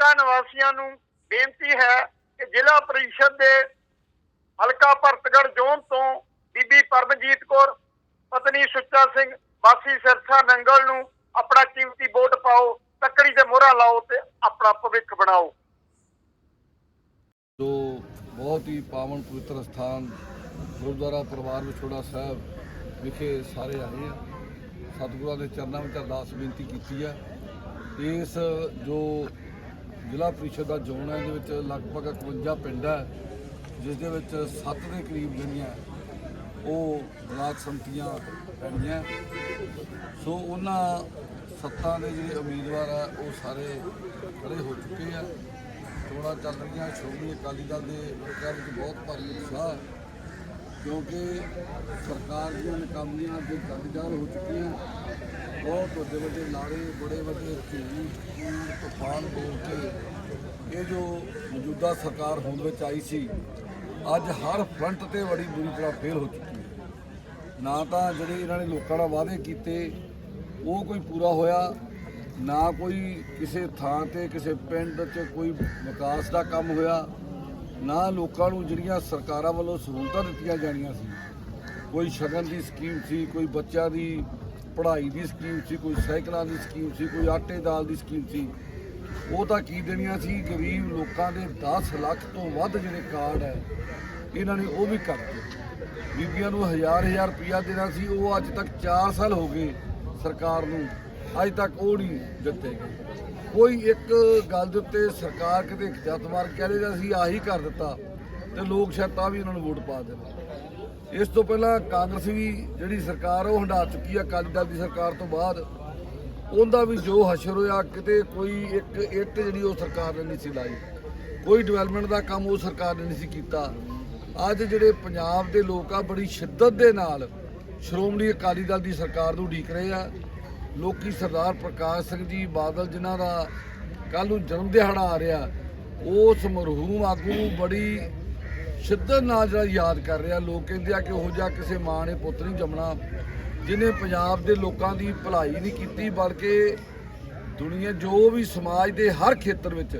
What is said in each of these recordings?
ਇਲਾਕਾ ਨਿਵਾਸੀਆਂ ਨੂੰ ਬੇਨਤੀ ਹੈ ਕਿ ਜ਼ਿਲ੍ਹਾ ਪਰਿਸ਼ਦ ਦੇ ਹਲਕਾ ਭਰਤਗੜ ਜ਼ੋਨ ਤੋਂ ਬੀਬੀ ਪਰਮਜੀਤ ਕੌਰ, ਪਤਨੀ ਸੁੱਚਾ ਸਿੰਘ, ਵਾਸੀ ਸਿਰਸਾ ਨੰਗਲ ਨੂੰ ਆਪਣਾ ਕੀਮਤੀ ਵੋਟ ਪਾਓ, ਤੱਕੜੀ ਤੇ ਮੋਹਰਾ ਲਾਓ ਤੇ ਆਪਣਾ ਭਵਿੱਖ ਬਣਾਓ। ਜੋ ਬਹੁਤ ਹੀ ਪਾਵਨ ਪਵਿੱਤਰ ਸਥਾਨ ਗੁਰਦੁਆਰਾ ਪਰਿਵਾਰ ਵਿਛੋੜਾ ਸਾਹਿਬ ਵਿਖੇ ਸਾਰੇ ਆਏ ਆ। ਸਤਿਗੁਰਾਂ ਦੇ ਚਰਨਾਂ ਵਿੱਚ ਅਰਦਾਸ ਬੇਨਤੀ ਕੀਤੀ ਹੈ ਇਸ ਜੋ ਜ਼ਿਲ੍ਹਾ ਪ੍ਰੀਸ਼ਦ ਦਾ ਜ਼ੋਨ ਹੈ ਇਹਦੇ ਵਿੱਚ ਲਗਭਗ 51 ਪਿੰਡ ਹੈ, ਜਿਸ ਦੇ ਵਿੱਚ 7 ਦੇ ਕਰੀਬ ਜਿਹੜੀਆਂ ਉਹ ਬਲਾਕ ਸੰਮਤੀਆਂ ਪੈਣੀਆਂ ਸੋ ਉਹਨਾਂ ਸੱਤਾਂ ਦੇ ਜਿਹੜੇ ਉਮੀਦਵਾਰ ਆ, ਉਹ ਸਾਰੇ ਖੜੇ ਹੋ ਚੁੱਕੇ ਆ। ਚੋਣਾਂ ਚੱਲ ਰਹੀਆਂ, ਸ਼੍ਰੋਮਣੀ ਅਕਾਲੀ ਦਲ ਦੇ ਵੋਟਰਾਂ ਵਿੱਚ ਬਹੁਤ ਭਾਰੀ ਉਤਸ਼ਾਹ ਹੈ, ਕਿਉਂਕਿ ਸਰਕਾਰ ਦੀਆਂ ਨਾਕਾਮੀਆਂ ਦੇ ਦਰਜਦਾਰ ਹੋ ਚੁੱਕੀਆਂ। ਬਹੁਤ ਵੱਡੇ ਵੱਡੇ ਲਾਰੇ ਬੜੇ ਵੱਡੇ ਝੂਠ ਤੂਫਾਨ ਬੋਲ ਕੇ ਇਹ ਜੋ ਮੌਜੂਦਾ ਸਰਕਾਰ ਹੋਂਦ ਵਿੱਚ ਆਈ ਸੀ, ਅੱਜ ਹਰ ਫਰੰਟ ਤੇ ਬੜੀ ਬੁਰੀ ਤਰ੍ਹਾਂ ਫੇਲ ਹੋ ਚੁੱਕੀ ਹੈ। ਨਾ ਤਾਂ ਜਿਹੜੇ ਇਹਨਾਂ ਨੇ ਲੋਕਾਂ ਨਾਲ ਵਾਅਦੇ ਕੀਤੇ, ਉਹ ਕੋਈ ਪੂਰਾ ਹੋਇਆ, ਨਾ ਕੋਈ ਕਿਸੇ ਥਾਂ ਤੇ, ਕਿਸੇ ਪਿੰਡ 'ਚ ਕੋਈ ਵਿਕਾਸ ਦਾ ਕੰਮ ਹੋਇਆ, ਨਾ ਲੋਕਾਂ ਨੂੰ ਜਿਹੜੀਆਂ ਸਰਕਾਰਾਂ ਵੱਲੋਂ ਸਹੂਲਤਾਂ ਦਿੱਤੀਆਂ ਜਾਣੀਆਂ ਸੀ। ਕੋਈ ਸ਼ਗਨ ਦੀ ਸਕੀਮ ਸੀ, ਕੋਈ ਬੱਚਿਆਂ ਦੀ ਪੜ੍ਹਾਈ ਦੀ ਸਕੀਮ ਸੀ, ਕੋਈ ਸਾਈਕਲਾਂ ਦੀ ਸਕੀਮ ਸੀ, ਕੋਈ ਆਟੇ ਦਾਲ ਦੀ ਸਕੀਮ ਸੀ ਉਹ ਤਾਂ ਕੀ ਦੇਣੀਆਂ ਸੀ? ਗਰੀਬ ਲੋਕਾਂ ਦੇ 10 ਲੱਖ ਤੋਂ ਵੱਧ ਜਿਹੜੇ ਕਾਰਡ ਹੈ, ਇਹਨਾਂ ਨੇ ਉਹ ਵੀ ਕੱਟਦੇ ਬੀਬੀਆਂ ਨੂੰ ਹਜ਼ਾਰ ਹਜ਼ਾਰ ਰੁਪਇਆ ਦੇਣਾ ਸੀ, ਉਹ ਅੱਜ ਤੱਕ 4 ਸਾਲ ਹੋ ਗਏ ਸਰਕਾਰ ਨੂੰ, ਅੱਜ ਤੱਕ ਉਹ ਨਹੀਂ ਦਿੱਤੇ ਗਏ। ਕੋਈ ਇੱਕ ਗੱਲ ਦੇ ਉੱਤੇ ਸਰਕਾਰ ਕਿਤੇ ਜੱਤ ਮਾਰ ਕਹਿ ਰਿਹਾ ਸੀ, ਆਹੀ ਕਰ ਦਿੱਤਾ, ਤੇ ਲੋਕ ਸ਼ਾਇਦ ਤਾਂ ਵੀ ਇਹਨਾਂ ਨੂੰ ਵੋਟ ਪਾ ਦੇਣ। ਇਸ ਤੋਂ ਪਹਿਲਾਂ ਕਾਂਗਰਸ ਵੀ ਜਿਹੜੀ ਸਰਕਾਰ ਉਹ ਹੰਡਾ ਚੁੱਕੀ ਆ ਅਕਾਲੀ ਦਲ ਦੀ ਸਰਕਾਰ ਤੋਂ ਬਾਅਦ। ਉਹਦਾ ਵੀ ਜੋ ਹਸ਼ਰ ਹੋਇਆ, ਕਿਤੇ ਕੋਈ ਇੱਕ ਇੱਟ ਜਿਹੜੀ ਉਹ ਸਰਕਾਰ ਨੇ ਨਹੀਂ ਸੀ ਲਾਈ। ਕੋਈ ਡਿਵੈਲਪਮੈਂਟ ਦਾ ਕੰਮ ਉਹ ਸਰਕਾਰ ਨੇ ਨਹੀਂ ਸੀ ਕੀਤਾ। ਅੱਜ ਜਿਹੜੇ ਪੰਜਾਬ ਦੇ ਲੋਕ ਆ, ਬੜੀ ਸ਼ਿੱਦਤ ਦੇ ਨਾਲ ਸ਼੍ਰੋਮਣੀ ਅਕਾਲੀ ਦਲ ਦੀ ਸਰਕਾਰ ਨੂੰ ਉਡੀਕ ਰਹੇ ਆ। ਲੋਕੀ ਸਰਦਾਰ ਪ੍ਰਕਾਸ਼ ਸਿੰਘ ਜੀ ਬਾਦਲ ਜਿਨ੍ਹਾਂ ਦਾ ਕੱਲ ਨੂੰ ਜਨਮ ਦਿਹਾੜਾ ਆ ਰਿਹਾ, ਉਸ ਮਰਹੂਮ ਆਗੂ ਨੂੰ ਬੜੀ ਸ਼ਿੱਦਤ ਨਾਲ ਜਿਹੜਾ ਯਾਦ ਕਰ ਰਿਹਾ। ਲੋਕ ਕਹਿੰਦੇ ਆ ਕਿ ਉਹ ਜਿਹਾ ਕਿਸੇ ਮਾਂ ਨੇ ਪੁੱਤ ਨਹੀਂ ਜੰਮਣਾ। ਜਿਨੇ ਪੰਜਾਬ ਦੇ ਲੋਕਾਂ ਦੀ ਭਲਾਈ ਨਹੀਂ ਕੀਤੀ, ਬਲਕਿ ਦੁਨੀਆ ਜੋ ਵੀ ਸਮਾਜ ਦੇ ਹਰ ਖੇਤਰ ਵਿੱਚ,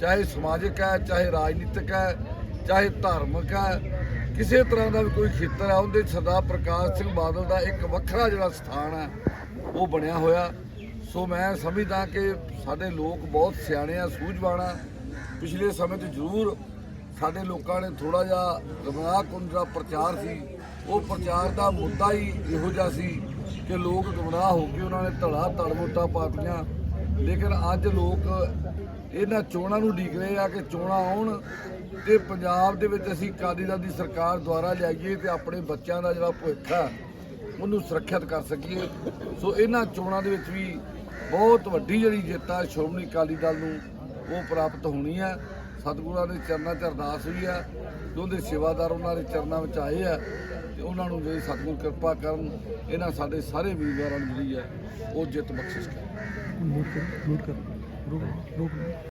ਚਾਹੇ ਸਮਾਜਿਕ ਹੈ, ਚਾਹੇ ਰਾਜਨੀਤਿਕ ਹੈ, ਚਾਹੇ ਧਾਰਮਿਕ ਹੈ, ਕਿਸੇ ਤਰ੍ਹਾਂ ਦਾ ਵੀ ਕੋਈ ਖੇਤਰ ਹੈ, ਉਹਦੇ ਸਰਦਾਰ ਪ੍ਰਕਾਸ਼ ਸਿੰਘ ਬਾਦਲ ਦਾ ਇੱਕ ਵੱਖਰਾ ਜਿਹੜਾ ਸਥਾਨ ਹੈ, ਉਹ ਬਣਿਆ ਹੋਇਆ। ਸੋ ਮੈਂ ਸਮਝਦਾ ਕਿ ਸਾਡੇ ਲੋਕ ਬਹੁਤ ਸਿਆਣੇ ਆ, ਸੂਝਵਾਨ ਆ। ਪਿਛਲੇ ਸਮੇਂ 'ਚ ਜ਼ਰੂਰ ਸਾਡੇ ਲੋਕਾਂ ਨੇ ਥੋੜਾ ਜਿਹਾ ਗਮਰਾਹ ਕੁਨ ਜਿਹੜਾ ਪ੍ਰਚਾਰ ਸੀ। ਉਹ ਪ੍ਰਚਾਰ ਦਾ ਮੁੱਦਾ ਹੀ ਇਹੋ ਜਿਹਾ ਸੀ ਕਿ ਲੋਕ ਗਮਰਾਹ ਹੋ ਕੇ ਉਹਨਾਂ ਨੇ ਧੜਾ ਧੜ ਵੋਟਾਂ ਪਾਤੀਆਂ। ਲੇਕਿਨ ਅੱਜ ਲੋਕ ਇਹਨਾਂ ਚੋਣਾਂ ਨੂੰ ਢੀਕ ਰਹੇ ਆ ਕਿ ਚੋਣਾਂ ਆਉਣ ਤੇ ਪੰਜਾਬ ਦੇ ਵਿੱਚ ਅਸੀਂ ਅਕਾਲੀ ਦਲ ਦੀ ਸਰਕਾਰ ਦੁਆਰਾ ਲਿਆਈਏ ਤੇ ਆਪਣੇ ਬੱਚਿਆਂ ਦਾ ਜਿਹੜਾ ਭਵਿੱਖ ਆ, ਉਹਨੂੰ ਸੁਰੱਖਿਅਤ ਕਰ ਸਕੀਏ। ਸੋ ਇਹਨਾਂ ਚੋਣਾਂ ਦੇ ਵਿੱਚ ਵੀ ਬਹੁਤ ਵੱਡੀ ਜਿਹੜੀ ਜਿੱਤ ਆ ਸ਼੍ਰੋਮਣੀ ਅਕਾਲੀ ਦਲ ਨੂੰ, ਉਹ ਪ੍ਰਾਪਤ ਹੋਣੀ ਹੈ ਸਤਿਗੁਰਾਂ ਦੇ ਚਰਨਾਂ 'ਚ ਅਰਦਾਸ ਹੋਈ ਹੈ ਤੇ ਉਹਦੇ ਸੇਵਾਦਾਰ ਉਹਨਾਂ ਦੇ ਚਰਨਾਂ ਵਿੱਚ ਆਏ ਆ ਤੇ ਉਹਨਾਂ ਨੂੰ ਜਿਹੜੀ ਸਤਿਗੁਰ ਕਿਰਪਾ ਕਰਨ, ਇਹਨਾਂ ਸਾਡੇ ਸਾਰੇ ਉਮੀਦਵਾਰਾਂ ਨੂੰ ਜਿਹੜੀ ਹੈ, ਉਹ ਜਿੱਤ ਬਖਸ਼ਿਸ਼ ਕਰਨ